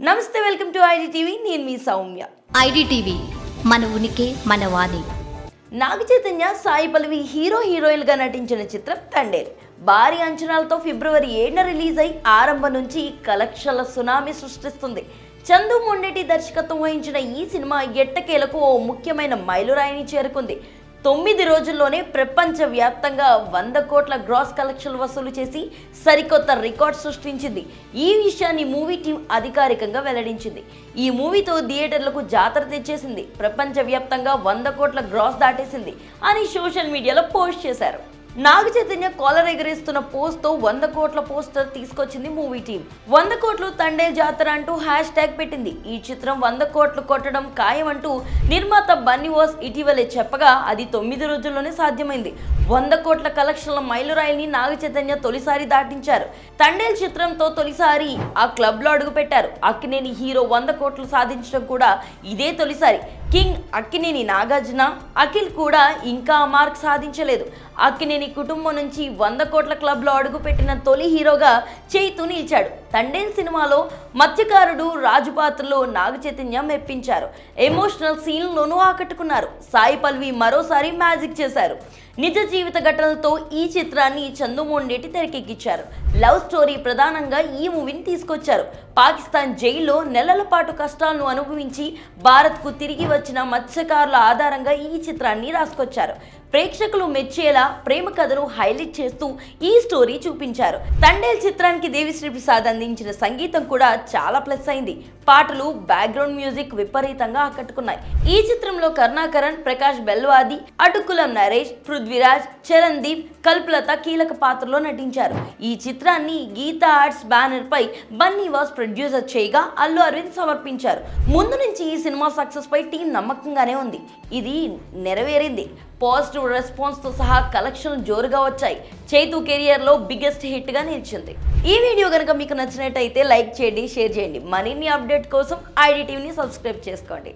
నమస్తే welcome to ID TV నేను మీ Soumya. IDTV మన ఉనికి మన వాణి. నాగ చైతన్య సాయి పల్లవి హీరో హీరోయిన్గా నటించిన చిత్రం తండేల్. భారీ అంచనాలతో ఫిబ్రవరి ఏడున రిలీజ్ అయి ఆరంభం నుంచి కలెక్షన్ల సునామీ సృష్టిస్తుంది. చందు మొండెటి దర్శకత్వం వహించిన ఈ సినిమా ఎట్టకేలకు ఓ ముఖ్యమైన మైలురాయిని చేరుకుంది. తొమ్మిది రోజుల్లోనే ప్రపంచ వ్యాప్తంగా వంద కోట్ల గ్రాస్ కలెక్షన్లు వసూలు చేసి సరికొత్త రికార్డ్ సృష్టించింది. ఈ విషయాన్ని మూవీ టీం అధికారికంగా వెల్లడించింది. ఈ మూవీతో థియేటర్లకు జాతర తెచ్చేసింది. ప్రపంచ వ్యాప్తంగా వంద కోట్ల గ్రాస్ దాటేసింది అని సోషల్ మీడియాలో పోస్ట్ చేశారు. నాగ చైతన్య కాలర్ ఎగరేస్తున్న పోస్ట్తో వంద కోట్ల పోస్టర్ తీసుకొచ్చింది మూవీ టీం. వంద కోట్లు తండేల్ జాతర అంటూ హ్యాష్ ట్యాగ్ పెట్టింది. ఈ చిత్రం వంద కోట్లు కొట్టడం ఖాయం అంటూ నిర్మాత బన్నీ వాస్ ఇటీవలే చెప్పగా అది తొమ్మిది రోజుల్లోనే సాధ్యమైంది. వంద కోట్ల కలెక్షన్ల మైలురాయిని నాగ చైతన్య తొలిసారి దాటించారు. తండేల్ చిత్రంతో తొలిసారి ఆ క్లబ్లో అడుగుపెట్టారు. అక్కినేని హీరో వంద కోట్లు సాధించడం కూడా ఇదే తొలిసారి. కింగ్ అక్కినేని నాగార్జున అఖిల్ కూడా ఇంకా మార్క్ సాధించలేదు. అక్కినేని కుటుంబం నుంచి వంద కోట్ల క్లబ్లో అడుగుపెట్టిన తొలి హీరోగా చైతు నిలిచాడు. తండేన్ సినిమాలో మత్స్యకారుడు రాజు పాత్రలో నాగ చైతన్య మెప్పించారు. ఎమోషనల్ సీన్లోనూ ఆకట్టుకున్నారు. సాయి పల్వి మరోసారి మ్యాజిక్ చేశారు. నిజ జీవిత ఘటనలతో ఈ చిత్రాన్ని చందుమోండేటి తెరకెక్కించారు. లవ్ స్టోరీ ప్రధానంగా ఈ మూవీని తీసుకొచ్చారు. పాకిస్తాన్ జైల్లో నెలల పాటు కష్టాలను అనుభవించి భారత్కు తిరిగి వచ్చిన మత్స్యకారుల ఆధారంగా ఈ చిత్రాన్ని రాసుకొచ్చారు. ప్రేక్షకులు మెచ్చేలా ప్రేమ కథను హైలైట్ చేస్తూ ఈ స్టోరీ చూపించారు. తండేల్ చిత్రానికి దేవిశ్రీ ప్రసాద్ అందించిన సంగీతం కూడా చాలా ప్లస్ అయింది. పాటలు బ్యాక్గ్రౌండ్ మ్యూజిక్ విపరీతంగా ఆకట్టుకున్నాయి. ఈ చిత్రంలో కరుణాకరణ్ ప్రకాష్ బెల్వాది అటుకులం నరేష్ పృథ్వీరాజ్ చరణ్దీప్ కల్పలత కీలక పాత్రలో నటించారు. ఈ చిత్రాన్ని గీతా ఆర్ట్స్ బ్యానర్ పై బన్నీ వాస్ ప్రొడ్యూసర్ చేయగా అల్లు అరవింద్ సమర్పించారు. ముందు నుంచి ఈ సినిమా సక్సెస్ పై టీం నమ్మకంగానే ఉంది. ఇది నెరవేరింది. పాజిటివ్ రెస్పాన్స్తో సహా కలెక్షన్లు జోరుగా వచ్చాయి. చైతు కెరియర్లో బిగ్గెస్ట్ హిట్గా నిలిచింది. ఈ వీడియో కనుక మీకు నచ్చినట్టయితే లైక్ చేయండి షేర్ చేయండి. మరిన్ని అప్డేట్ కోసం ఐడి టీవీని సబ్స్క్రైబ్ చేసుకోండి.